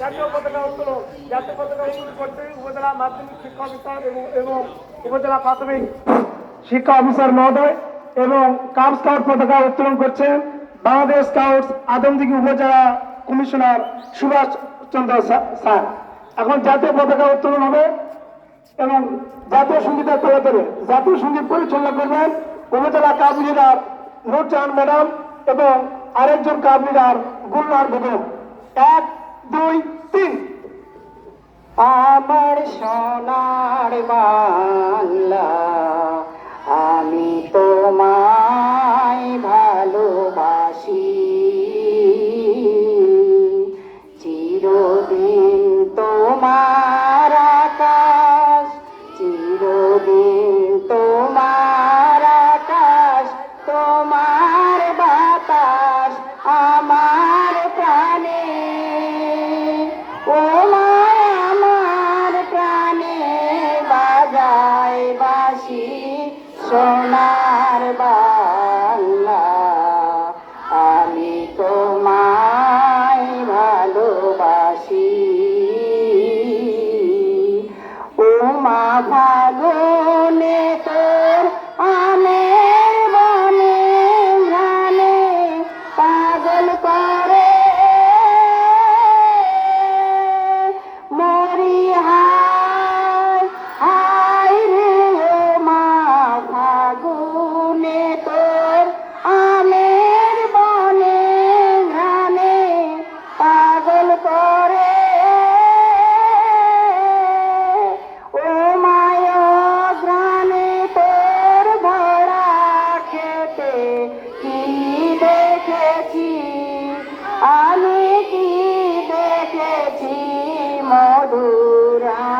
জাতীয় পতাকা উত্তোলন, জাতীয় পতাকা উত্তোলন করতে উপজেলা মাধ্যমিক শিক্ষা অফিসার এবং এবং উপজেলা প্রাথমিক শিক্ষা অফিসার মহোদয় এবং কাপ স্কাউট পতাকা উত্তোলন করছেন বাংলাদেশ স্কাউটস আদমদিঘি উপজেলা কমিশনার সুভাষ চন্দ্র স্যার। এখন জাতীয় পতাকা উত্তোলন হবে এবং জাতীয় সঙ্গীতের তলে তলে জাতীয় সংগীত পরিচালনা করবেন উপজেলা কাব লিডার নুরজাহান ম্যাডাম এবং আরেকজন কাব লিডার গুলনার বেগম এক দুই তিন। আমার সোনার বাংলা সোনার বাংলা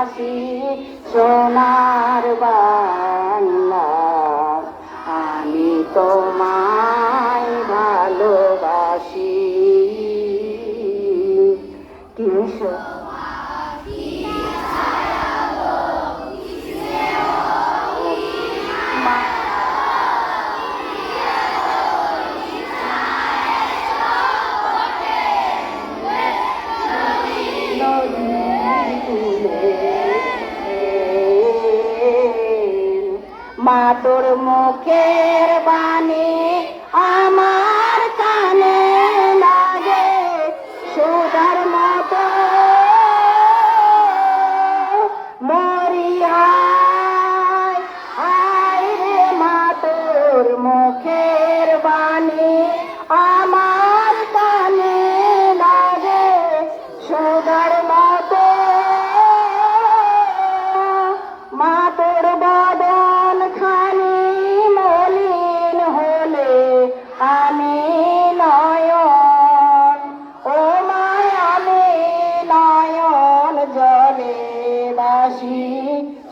হাসি সোনার বাংলা। আমি তোমায় ভালোবাসি। কিশোর তোর মুখের বাণী আমার কানে লাগে, সুধার মতো মরিয়া। আয় রে মা, তোর মুখের বাণী